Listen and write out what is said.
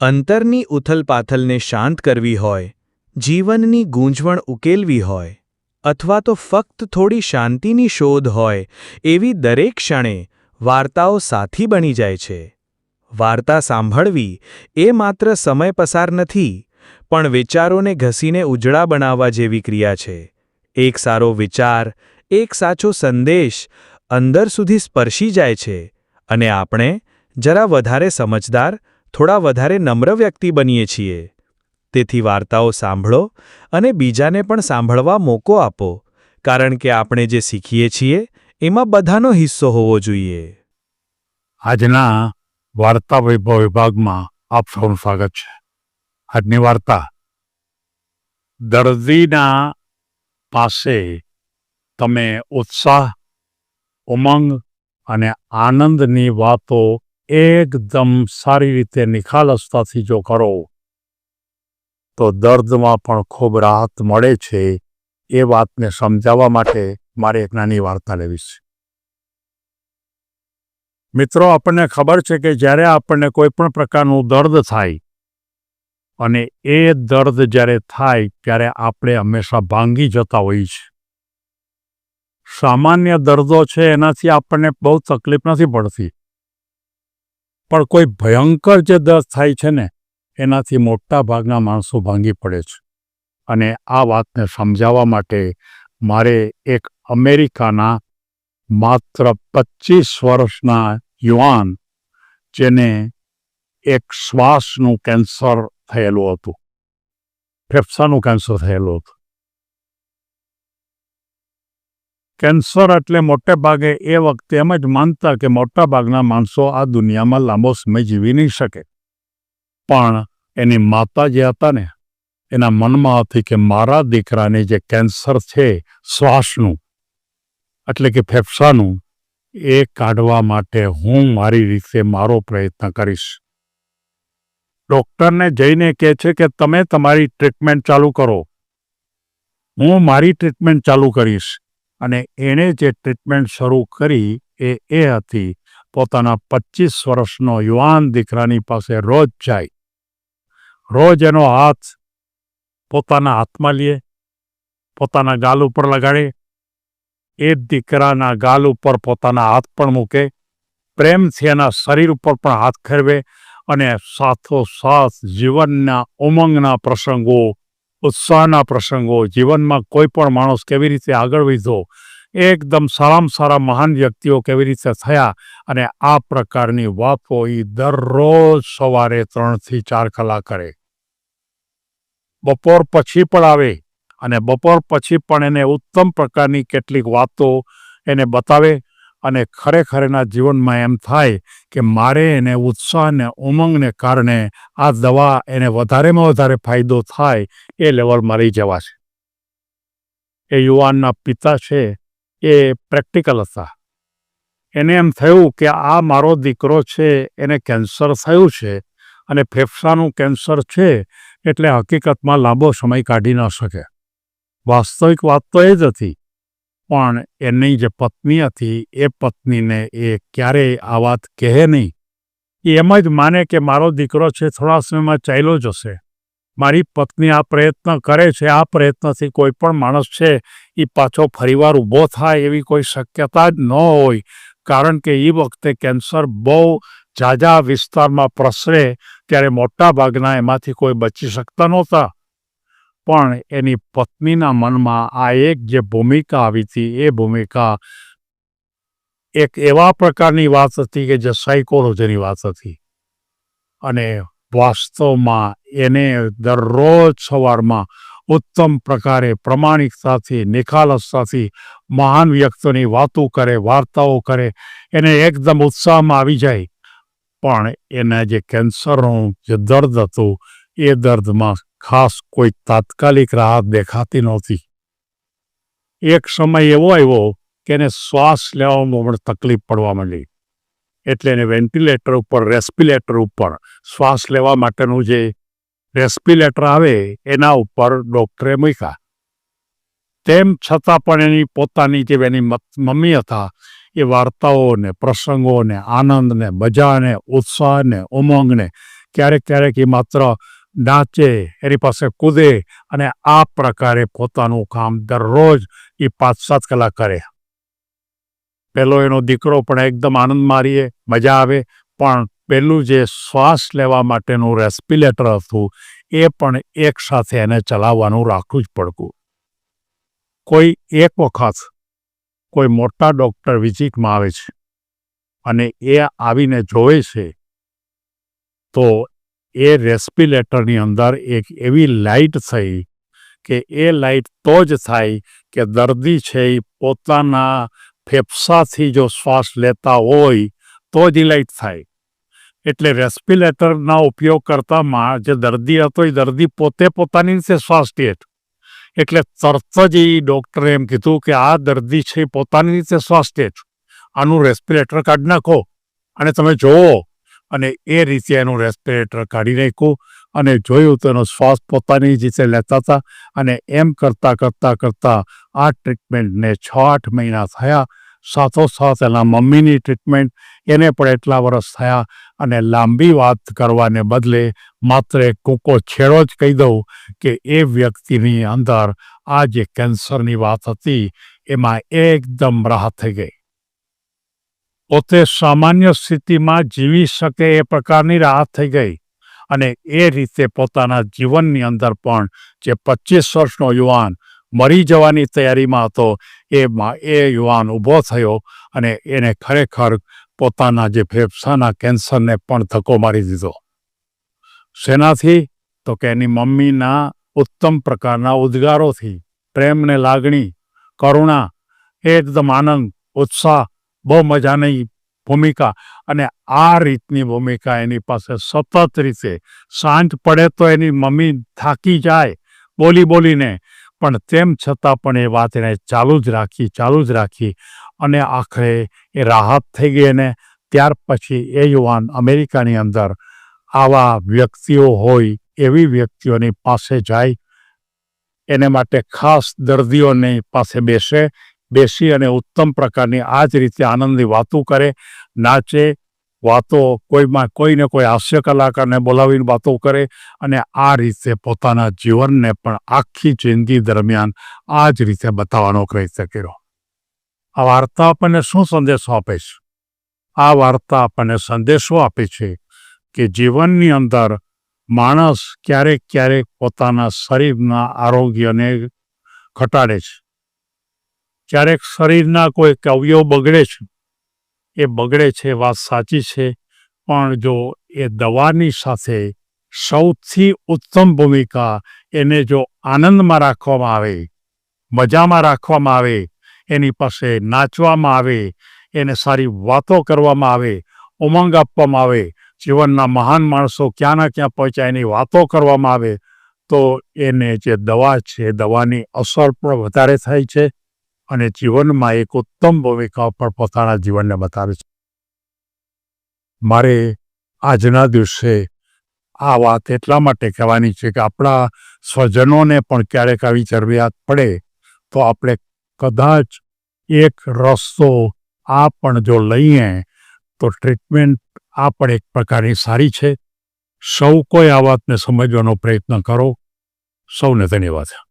અંતરની ઉથલપાથલને શાંત કરવી હોય, જીવનની ગૂંજવણ ઉકેલવી હોય, અથવા તો ફક્ત થોડી શાંતિની શોધ હોય, એવી દરેક ક્ષણે વાર્તાઓ સાથી બની જાય છે. વાર્તા સાંભળવી એ માત્ર સમય પસાર નથી, પણ વિચારોને ઘસીને ઉજળા બનાવવા જેવી ક્રિયા છે. એક સારો વિચાર, એક સાચો સંદેશ અંદર સુધી સ્પર્શી જાય છે, અને આપણે જરા વધારે સમજદાર થોડા વધારે નમ્ર વ્યક્તિ બનીએ છીએ. તેથી વાર્તાઓ સાંભળો અને બીજાને પણ સાંભળવા મોકો આપો, કારણ કે આપણે જે શીખીએ છીએ, એમાં બધાનો હિસ્સો હોવો જોઈએ. આજના વાર્તા વૈભવ વિભાગમાં આપ સૌનું સ્વાગત છે. આજની વાર્તા, દર્દીના પાસે તમે ઉત્સાહ, ઉમંગ અને આનંદની વાતો એકદમ સારી રીતે નિખાલસતાથી જો કરો, તો દર્દમાં પણ ખૂબ રાહત મળે છે એ વાતને સમજાવવા માટે મારે એક નાની વાર્તા લેવી છે. મિત્રો, આપણને ખબર છે કે જ્યારે આપણને કોઈ પણ પ્રકારનું દર્દ થાય અને એ દર્દ જ્યારે થાય ત્યારે આપણે હંમેશા ભાંગી જતા હોઈએ છીએ. સામાન્ય દર્દો છે એનાથી આપણને બહુ તકલીફ નથી પડતી. પણ કોઈ ભયંકર જે દર્દ થાય છે ને, એનાથી મોટા ભાગના માણસો ભાંગી પડે છે. અને આ વાતને સમજાવવા માટે મારે એક અમેરિકાના માત્ર પચીસ વર્ષના યુવાન, જેને એક શ્વાસનું કેન્સર થયેલું હતું. ફેફસાનું કેન્સર થયેલું હતું. કેન્સર એટલે મોટે ભાગે એ વખતે એમ જ માનતા કે મોટાભાગના માણસો આ દુનિયામાં લાંબો સમય જીવી નહીં શકે. પણ એની માતા જે હતા ને, એના મનમાં હતી કે મારા દીકરાને જે કેન્સર છે, શ્વાસનું, એટલે કે ફેફસાનું, એ કાઢવા માટે હું મારી રીતે મારો પ્રયત્ન કરીશ. ડૉક્ટરને જઈને કહે છે કે તમે તમારી ટ્રીટમેન્ટ ચાલુ કરો. હું મારી ટ્રીટમેન્ટ ચાલુ કરીશ. અને એણે જે ટ્રીટમેન્ટ શરૂ કરી એ એ હતી, પોતાના પચીસ વર્ષનો યુવાન દીકરાની પાસે રોજ જાય. રોજ એનો હાથ પોતાના હાથમાં લે, પોતાના ગાલ ઉપર લગાડે, એ દીકરાના ગાલ ઉપર પોતાના હાથ પણ મૂકે, પ્રેમથી એના શરીર ઉપર પણ હાથ ફેરવે અને સાથોસાથ જીવનના ઉમંગના પ્રસંગો ઉત્સાહના પ્રસંગો, જીવનમાં કોઈ પણ માણસ કેવી રીતે આગળ વધ્યો એકદમ સારામાં સારા મહાન વ્યક્તિઓ કેવી રીતે થયા અને આ પ્રકારની વાતો એ દરરોજ સવારે ત્રણથી ચાર કલાક કરે. બપોર પછી પણ આવે અને બપોર પછી પણ એને ઉત્તમ પ્રકારની કેટલીક વાતો એને બતાવે અને ખરેખર એના જીવનમાં એમ થાય કે મારે એને ઉત્સાહ ને ઉમંગને કારણે આ દવા એને વધારેમાં વધારે ફાયદો થાય એ લેવલમાં રહી જવા છે. એ યુવાનના પિતા છે, એ પ્રેક્ટિકલ હતા. એને એમ થયું કે આ મારો દીકરો છે, એને કેન્સર થયું છે અને ફેફસાનું કેન્સર છે એટલે હકીકતમાં લાંબો સમય કાઢી ન શકે. વાસ્તવિક વાત તો એ જ હતી પણ એની જે પત્ની હતી, એ પત્નીને એ ક્યારેય આ વાત કહે નહીં. એમ જ માને કે મારો દીકરો છે, થોડા સમયમાં ચાલ્યો જશે. મારી પત્ની આ પ્રયત્ન કરે છે, આ પ્રયત્નથી કોઈ પણ માણસ છે, એ પાછો ફરીવાર ઊભો થાય એવી કોઈ શક્યતા જ ન હોય. કારણ કે એ વખતે કેન્સર બહુ ઝાઝા વિસ્તારમાં પ્રસરે, ત્યારે મોટા ભાગના એમાંથી કોઈ બચી શકતા નહોતા. પણ એની પત્નીના મનમાં આ એક જે ભૂમિકા આવી હતી, એ ભૂમિકા એક એવા પ્રકારની વાત હતી કે જે સાયકોલોજીની વાત હતી. અને વાસ્તવમાં એને દરરોજ સવારમાં ઉત્તમ પ્રકારે પ્રમાણિકતાથી, નિખાલસતાથી, મહાન વ્યક્તિઓની વાતો કરે, વાર્તાઓ કરે, એને એકદમ ઉત્સાહમાં આવી જાય. પણ એના જે કેન્સરનું જે દર્દ હતું, એ દર્દમાં ખાસ કોઈ તાત્કાલિક રાહત દેખાતી નહોતી. એક સમય એવો આવ્યો કે એને શ્વાસ લેવામાં પણ તકલીફ પડવા માંડી. એટલે એને વેન્ટિલેટર ઉપર, રેસ્પિલેટર ઉપર શ્વાસ લેવા માટેનું જે રેસ્પિલેટર આવે એના ઉપર ડૉક્ટરે મૂક્યા. તેમ છતાં પણ એની પોતાની જે એની મમ્મી હતા, એ વાર્તાઓને, પ્રસંગોને, આનંદને, મજાને, ઉત્સાહને, ઉમંગને ક્યારેક ક્યારેક એ માત્ર નાચે એની પાસે કૂદે અને આ પ્રકારે પોતાનું કામ દરરોજ એ પાંચ સાત કલાક કરે. પેલો એનો દીકરો પણ એકદમ આનંદ મારીએ મજા આવે, પણ પેલું જે શ્વાસ લેવા માટેનું રેસ્પિલેટર હતું, એ પણ એક સાથે એને ચલાવવાનું રાખવું જ પડતું. કોઈ એક વખત કોઈ મોટા ડૉક્ટર વિઝિટમાં આવે છે અને એ આવીને જોવે છે, તો એ રેસ્પિલેટરની અંદર એક એવી લાઇટ થઈ કે એ લાઇટ તો જ થાય કે દર્દી છે એ પોતાના ફેફસાથી જો શ્વાસ લેતા હોય તો જ લાઇટ થાય એટલે રેસ્પિલેટરના ઉપયોગ કરતામાં જે દર્દી હતો એ દર્દી પોતે પોતાની રીતે શ્વાસ લે એટલે તરત જ એ ડૉક્ટરે એમ કીધું કે આ દર્દી છે એ પોતાની રીતે શ્વાસ લે. આનું રેસ્પિરેટર કાઢી નાખો અને તમે જોવો અને એ રીતે એનું રેસ્પિરેટર કાઢી નાખ્યું અને જોયું તો એનો શ્વાસ પોતાની રીતે લેતા હતા અને એમ કરતાં કરતાં કરતાં આ ટ્રીટમેન્ટને છ આઠ મહિના થયા. સાથોસાથ એના મમ્મીની ટ્રીટમેન્ટ એને પણ એટલા વર્ષ થયા અને લાંબી વાત કરવાને બદલે માત્ર એક કોકો છેડો જ કહી દઉં કે એ વ્યક્તિની અંદર આ જે કેન્સરની વાત હતી એમાં એકદમ રાહત થઈ ગઈ. પોતે સામાન્ય સ્થિતિમાં જીવી શકે એ પ્રકારની રાહત થઈ ગઈ અને એ રીતે પોતાના જીવનની અંદર પણ જે પચીસ વર્ષનો યુવાન મરી જવાની તૈયારીમાં હતો એમાં એ યુવાન ઊભો થયો અને એને ખરેખર પોતાના જે ફેફસાના કેન્સરને પણ ધક્કો મારી દીધો. શેનાથી? તો કે એની મમ્મીના ઉત્તમ પ્રકારના ઉદ્ગારોથી પ્રેમ ને લાગણી, કરુણા, એકદમ આનંદ, ઉત્સાહ બહુ મજાની ભૂમિકા અને આ રીતની ભૂમિકા એની પાસે સતત રીતે. સાંજ પડે તો એની મમ્મી થાકી જાય, બોલી બોલીને. પણ તેમ છતાં પણ એ વાત એને ચાલુ જ રાખી, ચાલુ જ રાખી અને આખરે એ રાહત થઈ ગઈ અને ત્યાર પછી એ યુવાન અમેરિકાની અંદર આવા વ્યક્તિઓ હોય, એવી વ્યક્તિઓની પાસે જાય, એને માટે ખાસ દર્દીઓની પાસે બેસે બેસી અને ઉત્તમ પ્રકારની આ જ રીતે આનંદની વાતો કરે, નાચે, વાતો કોઈમાં કોઈને કોઈ હાસ્ય કલાકારને બોલાવીને વાતો કરે અને આ રીતે પોતાના જીવનને પણ આખી જિંદગી દરમિયાન આ જ રીતે બતાવવાનો પ્રયત્ન કર્યો. આ વાર્તા આપણને શું સંદેશો આપે છે? આ વાર્તા આપણને સંદેશો આપે છે કે જીવનની અંદર માણસ ક્યારેક ક્યારેક પોતાના શરીરના આરોગ્યને ઘટાડે છે. ક્યારેક શરીરના કોઈ અવયવ બગડે છે, એ બગડે છે, વાત સાચી છે, પણ જો એ દવાની સાથે સૌથી ઉત્તમ ભૂમિકા એને જો આનંદમાં રાખવામાં આવે, મજામાં રાખવામાં આવે, એની પાસે નાચવામાં આવે, એને સારી વાતો કરવામાં આવે, ઉમંગ આપવામાં આવે, જીવનના મહાન માણસો ક્યાં ના ક્યાં પહોંચ્યા એની વાતો કરવામાં આવે, તો એને જે દવા છે, દવાની અસર પણ વધારે થાય છે. અને જીવનમાં એક ઉત્તમ ભૂમિકા પર પોતાના જીવનને બતાવે છે. મારે આજના દિવસે આ વાત એટલા માટે કહેવાની છે કે આપણા સ્વજનોને પણ ક્યારેક આવી જરૂરિયાત પડે તો આપણે કદાચ એક રસ્તો આ પણ જો લઈએ તો ટ્રીટમેન્ટ આ પણ એક પ્રકારની સારી છે. સૌ કોઈ આ વાતને સમજવાનો પ્રયત્ન કરો. સૌને ધન્યવાદ.